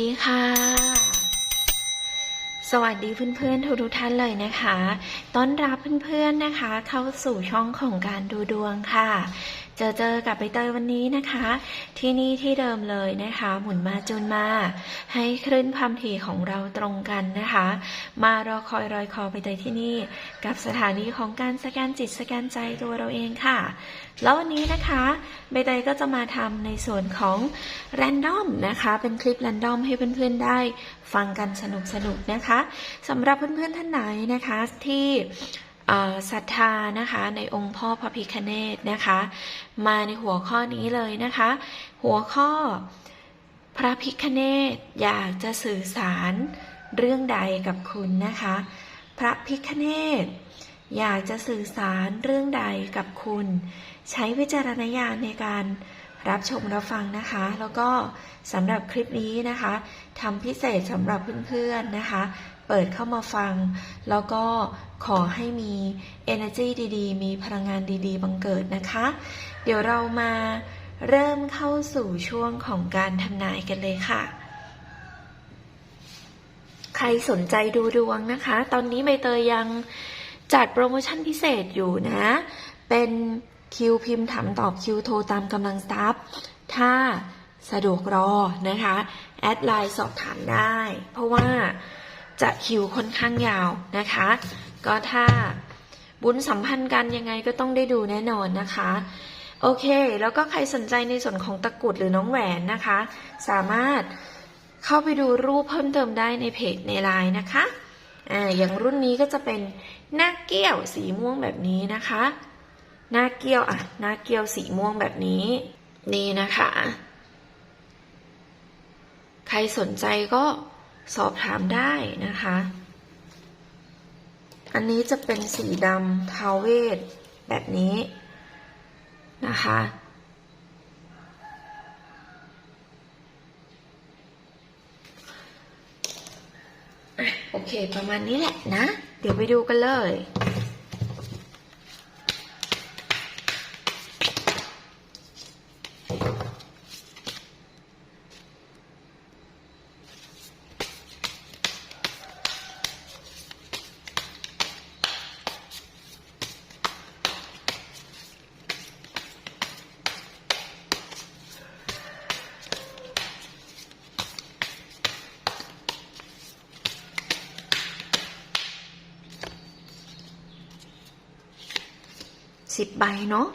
สวัสดีค่ะ สวัสดีเพื่อนๆทุกท่านเลยนะคะ ต้อนรับเพื่อนๆนะคะ เข้าสู่ช่องของการดูดวงค่ะ เจอเจอกับใบเตยวันนี้นะคะ ที่นี่ที่เดิมเลยนะคะ หมุนมาจนมา ให้คลื่นความถี่ของเราตรงกันนะคะ มารอคอยรอยคอใบเตยที่นี่ กับสถานีของการสแกนจิตสแกนใจตัวเราเองค่ะ แล้ววันนี้นะคะใบเตยก็จะมาทำในส่วนของแรนดอมนะคะ เป็นคลิปแรนดอมให้เพื่อนๆได้ฟังกันสนุกๆนะคะสำหรับเพื่อนๆท่านไหนนะคะที่ศรัทธานะคะในองค์พ่อพระพิคเนตนะคะ มาในหัวข้อนี้เลยนะคะ หัวข้อพระพิคเนตอยากจะสื่อสารเรื่องใดกับคุณนะคะ พระพิคเนต อยากจะสื่อสารเรื่องใดกับคุณ ใช้วิจารณญาณในการรับชมรับฟังนะคะ แล้วก็สำหรับคลิปนี้นะคะทำพิเศษสำหรับเพื่อนๆนะคะ เปิดเข้ามาฟัง แล้วก็ขอให้มี energy ดีๆ มีพลังงานดีๆ บังเกิดนะคะ เดี๋ยวเรามาเริ่มเข้าสู่ช่วงของการทำนายกันเลยค่ะใครสนใจดูดวงนะคะ ตอนนี้ใบเตยยัง จัดโปรโมชั่นพิเศษอยู่นะ เป็นคิวพิมพ์ถามตอบคิวโทรตามกำลังทรัพย์ ถ้าสะดวกรอนะคะ แอดไลน์สอบถามได้ เพราะว่าจะคิวค่อนข้างยาวนะคะ ก็ถ้าบุญสัมพันธ์กันยังไงก็ต้องได้ดูแน่นอนนะคะ โอเค แล้วก็ใครสนใจในส่วนของตะกรุดหรือน้องแหวนนะคะ สามารถเข้าไปดูรูปเพิ่มเติมได้ในเพจในไลน์นะคะอ่าอย่างรุ่นนี้ก็จะเป็น หน้าเกี้ยวสีม่วงแบบนี้นะคะ หน้าเกี้ยวอะหน้าเกี้ยวสีม่วงแบบนี้ นี่นะคะ ใครสนใจก็สอบถามได้นะคะ อันนี้จะเป็นสีดำทาเวทแบบนี้นะคะ โอเคประมาณนี้แหละนะ เดี๋ยวไปดูกันเลย สิบใบเนาะ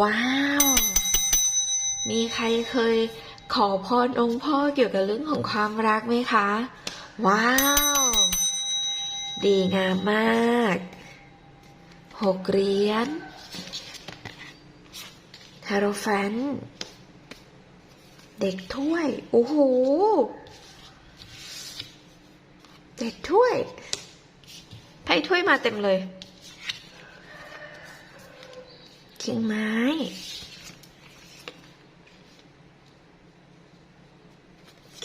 ว้าว มีใครเคย ขอพรองค์พ่อเกี่ยวกับเรื่องของความรักไหมคะ ว้าว ดีงามมากหกเหรียญฮาโรแฟน เด็กถ้วย โอ้โห เด็กถ้วยไพ่ถ้วยมาเต็มเลยคิงไม้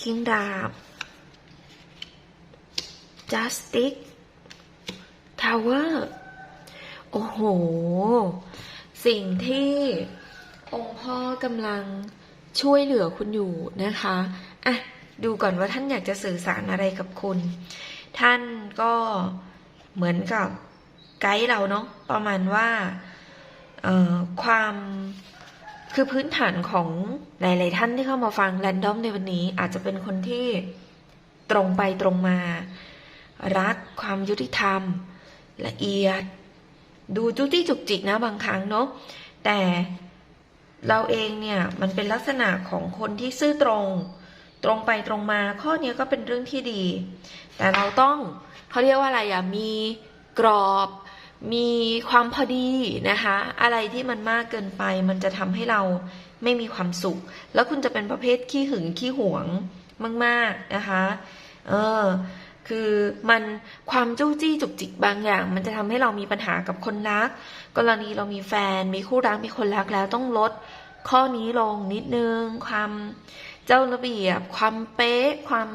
คิงดาบ justice tower โอ้โห สิ่งที่องค์พ่อกำลังช่วยเหลือคุณอยู่นะคะ อะ ดูก่อนว่าท่านอยากจะสื่อสารอะไรกับคุณ ท่านก็เหมือนกับไกด์เราเนาะ ประมาณว่าเอ่อความ คือพื้นฐานของหลาย ๆ ท่านที่เข้ามาฟังแรนดอมในวันนี้ อาจจะเป็นคนที่ตรงไปตรงมา รักความยุติธรรม ละเอียด ดูจุตี้จุกจิกนะบางครั้งเนาะแต่เราเองเนี่ยมันเป็นลักษณะของคนที่ซื่อตรง ตรงไปตรงมา ข้อนี้ก็เป็นเรื่องที่ดี แต่เราต้องเขาเรียกว่าอะไรอะมีกรอบ มีความพอดีนะคะ อะไรที่มันมากเกินไป มันจะทำให้เราไม่มีความสุข แล้วคุณจะเป็นประเภทขี้หึงขี้หวงมาก ๆ นะคะ เออ คือมันความจู้จี้จุกจิกบางอย่าง มันจะทำให้เรามีปัญหากับคนรัก กรณีเรามีแฟน มีคู่รัก มีคนรักแล้วต้องลดข้อนี้ลงนิดนึง ความเจ้าระเบียบ ความเป๊ะ ความ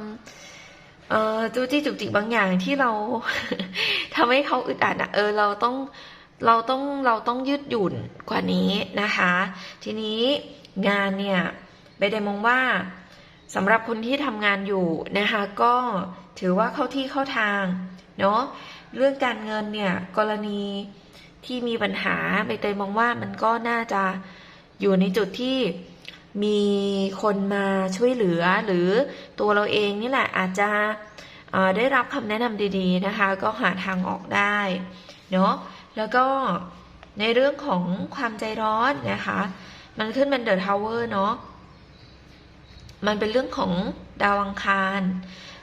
เอ่อจูจี้จุกจิกบางอย่างที่เราทำให้เขาอึดอัดอะเออเราต้องเราต้องเราต้องยืดหยุ่นกว่านี้นะคะ ทีนี้งานเนี่ยใบเดมองว่าสำหรับคนที่ทำงานอยู่นะคะก็ถือว่าเข้าที่เข้าทางเนาะเรื่องการเงินเนี่ยกรณีที่มีปัญหาใบเตยมองว่ามันก็น่าจะอยู่ในจุดที่ มีคนมาช่วยเหลือหรือตัวเราเองนี่แหละอาจจะได้รับคำแนะนำดีๆนะคะ ก็หาทางออกได้เนาะแล้วก็ในเรื่องของความใจร้อนนะคะ มันขึ้นเป็นเดอะทาวเวอร์เนาะมันเป็นเรื่องของดาวอังคาร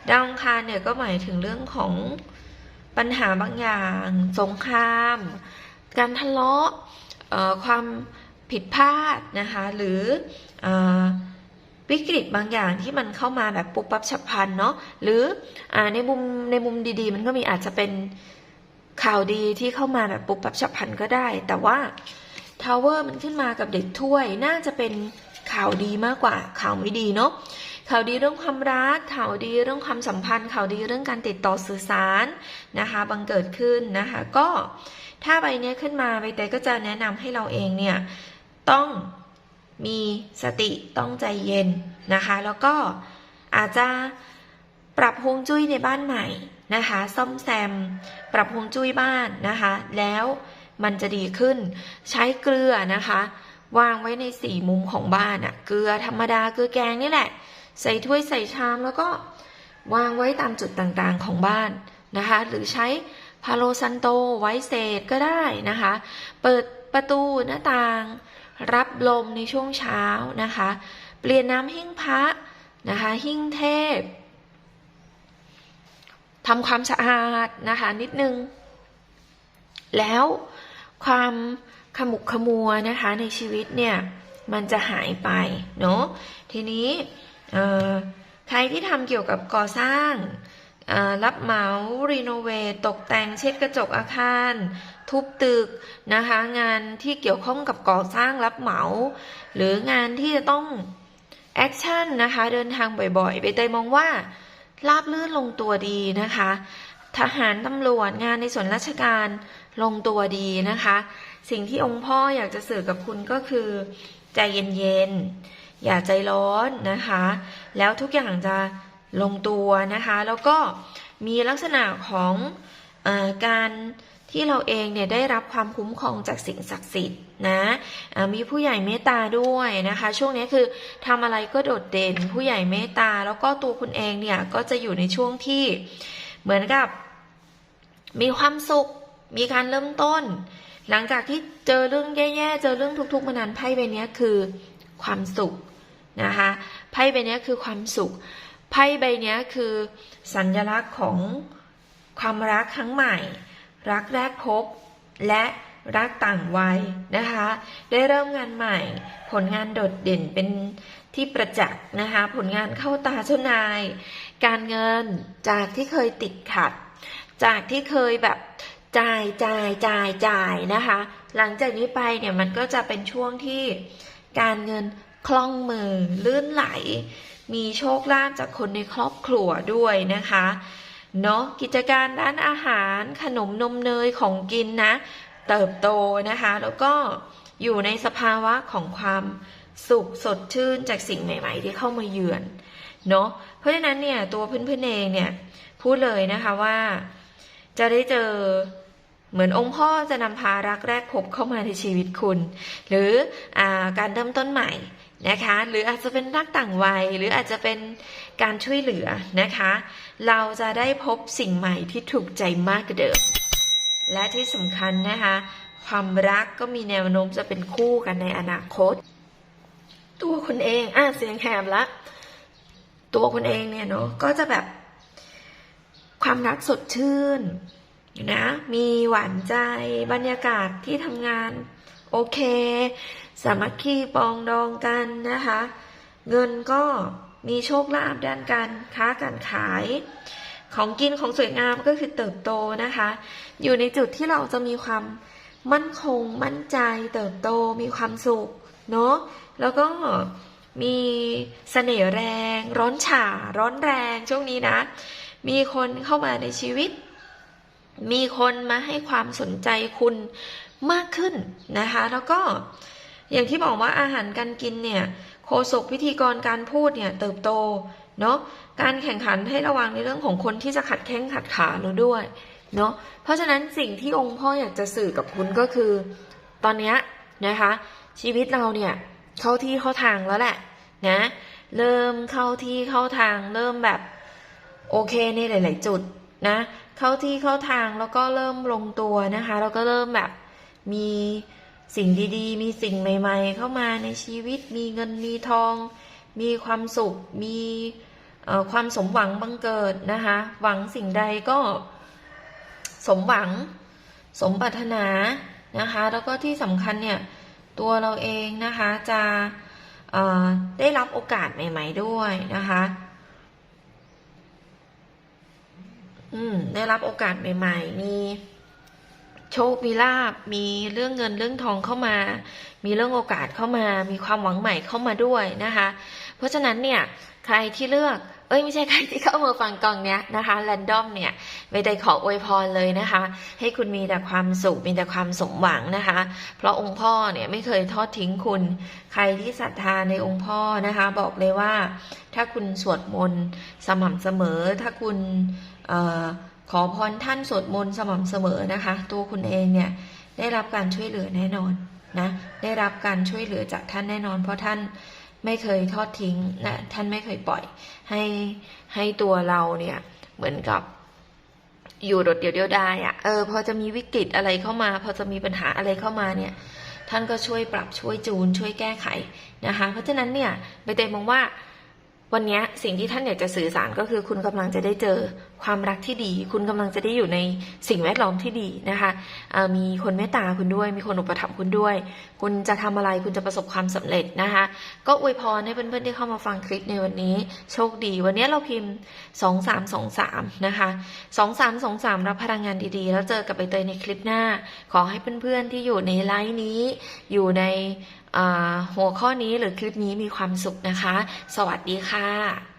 ดาวอังคารเนี่ยก็หมายถึงเรื่องของปัญหาบางอย่าง สงคราม การทะเลาะความผิดพลาดนะคะ หรือ วิกฤตบางอย่างที่มันเข้ามาแบบปุ๊บปั๊บฉับพลันเนาะหรืออในมุมในมุมดีๆ มันก็มีอาจจะเป็นข่าวดีที่เข้ามาแบบปุ๊บปั๊บฉับพลันก็ได้ แต่ว่าทาวเวอร์มันขึ้นมากับเด็กถ้วย น่าจะเป็นข่าวดีมากกว่าข่าวไม่ดีเนาะข่าวดีเรื่องความรักข่าวดีเรื่องความสัมพันธ์ข่าวดีเรื่องการติดต่อสื่อสารนะคะบังเกิดขึ้นนะคะก็ถ้าใบเนี้ยขึ้นมาใบเตยก็จะแนะนำให้เราเองเนี่ยต้อง มีสติต้องใจเย็นนะคะ แล้วก็อาจจะปรับฮวงจุ้ยในบ้านใหม่นะคะ ซ่อมแซม ปรับฮวงจุ้ยบ้านนะคะ แล้วมันจะดีขึ้น ใช้เกลือนะคะ วางไว้ในสี่มุมของบ้านอะเกลือธรรมดาเกลือแกงนี่แหละ ใส่ถ้วยใส่ชามแล้วก็วางไว้ตามจุดต่างๆของบ้านนะคะ หรือใช้พาโลซันโตไว้เศษก็ได้นะคะ เปิดประตูหน้าต่าง รับลมในช่วงเช้านะคะ เปลี่ยนน้ำหิ้งพระนะคะ หิ้งเทพทำความสะอาดนะคะนิดนึง แล้วความขมุกขมัวนะคะในชีวิตเนี่ยมันจะหายไปเนาะทีนี้ใครที่ทำเกี่ยวกับก่อสร้าง รับเหมา รีโนเวทตกแต่งเช็ดกระจกอาคาร ทุบตึกนะคะ งานที่เกี่ยวข้องกับก่อสร้างรับเหมา หรืองานที่จะต้องแอคชั่นนะคะ เดินทางบ่อยๆ ไปเตยมองว่าราบลื่นลงตัวดีนะคะ ทหารตำรวจงานในส่วนราชการลงตัวดีนะคะ สิ่งที่องค์พ่ออยากจะสื่อกับคุณก็คือ ใจเย็นๆ อย่าใจร้อนนะคะ แล้วทุกอย่างจะลงตัวนะคะ แล้วก็มีลักษณะของอการ ที่เราเองเนี่ยได้รับความคุ้มครองจากสิ่งศักดิ์สิทธิ์นะมีผู้ใหญ่เมตตาด้วยนะคะ ช่วงนี้คือทำอะไรก็โดดเด่น ผู้ใหญ่เมตตา แล้วก็ตัวคุณเองเนี่ยก็จะอยู่ในช่วงที่เหมือนกับ มีความสุข มีการเริ่มต้น หลังจากที่เจอเรื่องแย่ๆ เจอเรื่องทุก ๆ มานานไพ่ใบเนี้ยคือความสุขนะคะไพ่ใบเนี้ยคือความสุขไพ่ใบเนี้ยคือสัญลักษณ์ของความรักครั้งใหม่ รักแรกพบ และรักต่างวัยนะคะ ได้เริ่มงานใหม่ ผลงานโดดเด่นเป็นที่ประจักษ์นะคะ ผลงานเข้าตาเจ้านาย การเงินจากที่เคยติดขัด จากที่เคยแบบจ่ายจ่ายจ่ายจ่ายนะคะ หลังจากนี้ไปเนี่ยมันก็จะเป็นช่วงที่การเงินคล่องมือลื่นไหล มีโชคลาภจากคนในครอบครัวด้วยนะคะ เนาะกิจการร้านอาหารขนมนมเนยของกินนะ เติบโตนะคะ แล้วก็อยู่ในสภาวะของความสุขสดชื่นจากสิ่งใหม่ ๆ ที่เข้ามาเยือนเนาะเพราะฉะนั้นเนี่ยตัวเพื่อนๆเองเนี่ยพูดเลยนะคะว่าจะได้เจอเหมือนองค์พ่อจะนำพารักแรกพบเข้ามาในชีวิตคุณ หรืออการเริ่มต้นใหม่ นะคะ หรืออาจจะเป็นรักต่างวัย หรืออาจจะเป็นการช่วยเหลือนะคะ เราจะได้พบสิ่งใหม่ที่ถูกใจมากกว่าเดิม และที่สำคัญนะคะ ความรักก็มีแนวโน้มจะเป็นคู่กันในอนาคต ตัวคุณเองอะเสียงแหบละตัวคุณเองเนี่ยเนาะก็จะแบบ ความรักสดชื่นนะ มีหวานใจบรรยากาศที่ทำงาน โอเค สามัคคีปองดองกันนะคะ เงินก็มีโชคลาภด้านการค้าการขาย ของกินของสวยงามก็คือเติบโตนะคะ อยู่ในจุดที่เราจะมีความมั่นคงมั่นใจเติบโตมีความสุขเนาะแล้วก็มีเสน่ห์แรง ร้อนฉ่า ร้อนแรงช่วงนี้นะ มีคนเข้ามาในชีวิต มีคนมาให้ความสนใจคุณ มากขึ้นนะคะ แล้วก็อย่างที่บอกว่าอาหารการกินเนี่ยโฆษกพิธีกรการพูดเนี่ยเติบโตเนาะการแข่งขันให้ระวังในเรื่องของคนที่จะขัดแข้งขัดขาเราด้วยเนาะเพราะฉะนั้นสิ่งที่องค์พ่ออยากจะสื่อกับคุณก็คือ ตอนนี้นะคะ ชีวิตเราเนี่ยเข้าที่เข้าทางแล้วแหละนะเริ่มเข้าที่เข้าทางเริ่มแบบโอเคในหลาย ๆ จุดนะเข้าที่เข้าทางแล้วก็เริ่มลงตัวนะคะ แล้วก็เริ่มแบบ มีสิ่งดีๆ มีสิ่งใหม่ ๆ เข้ามาในชีวิต มีเงินมีทอง มีความสุข มีความสมหวังบังเกิดนะคะ หวังสิ่งใดก็สมหวัง สมปรารถนานะคะ แล้วก็ที่สำคัญเนี่ย ตัวเราเองนะคะจะได้รับโอกาสใหม่ ๆ ด้วยนะคะอืมได้รับโอกาสใหม่ ๆ มี โชคมีลาบมีเรื่องเงินเรื่องทองเข้ามา มีเรื่องโอกาสเข้ามา มีความหวังใหม่เข้ามาด้วยนะคะ เพราะฉะนั้นเนี่ยใครที่เลือกเอ้ยไม่ใช่ใครที่เข้ามาฟังกองเนี้ยนะคะแรนดอมเนี่ยไม่ได้ขออวยพรเลยนะคะ ให้คุณมีแต่ความสุขมีแต่ความสมหวังนะคะ เพราะองค์พ่อเนี่ยไม่เคยทอดทิ้งคุณ ใครที่ศรัทธาในองค์พ่อนะคะ บอกเลยว่า ถ้าคุณสวดมนต์สม่ำเสมอ ถ้าคุณเออ ขอพรท่านสวดมนต์สม่ำเสมอนะคะ ตัวคุณเองเนี่ยได้รับการช่วยเหลือแน่นอนนะได้รับการช่วยเหลือจากท่านแน่นอน เพราะท่านไม่เคยทอดทิ้งนะท่านไม่เคยปล่อยให้ให้ตัวเราเนี่ยเหมือนกับอยู่โดดเดี่ยวเดียวดายอะ่ะเออพอจะมีวิกฤตอะไรเข้ามา พอจะมีปัญหาอะไรเข้ามาเนี่ย ท่านก็ช่วยปรับช่วยจูนช่วยแก้ไขนะคะ เพราะฉะนั้นเนี่ยใบเตยมองว่า วันนี้สิ่งที่ท่านอยากจะสื่อสารก็คือ คุณกำลังจะได้เจอความรักที่ดี คุณกำลังจะได้อยู่ในสิ่งแวดล้อมที่ดีนะคะมีคนเมตตาคุณด้วย มีคนอุปถัมภ์คุณด้วย คุณจะทำอะไรคุณจะประสบความสำเร็จนะคะ ก็อวยพรให้เพื่อนๆที่เข้ามาฟังคลิปในวันนี้ โชคดี วันนี้เราพิมพ์ 2323 นะคะ 2323 รับพลังงานดีๆ แล้วเจอกับใบเตยในคลิปหน้า ขอให้เพื่อนๆที่อยู่ในไลฟ์นี้ อยู่ใน หัวข้อนี้หรือคลิปนี้มีความสุขนะคะ สวัสดีค่ะ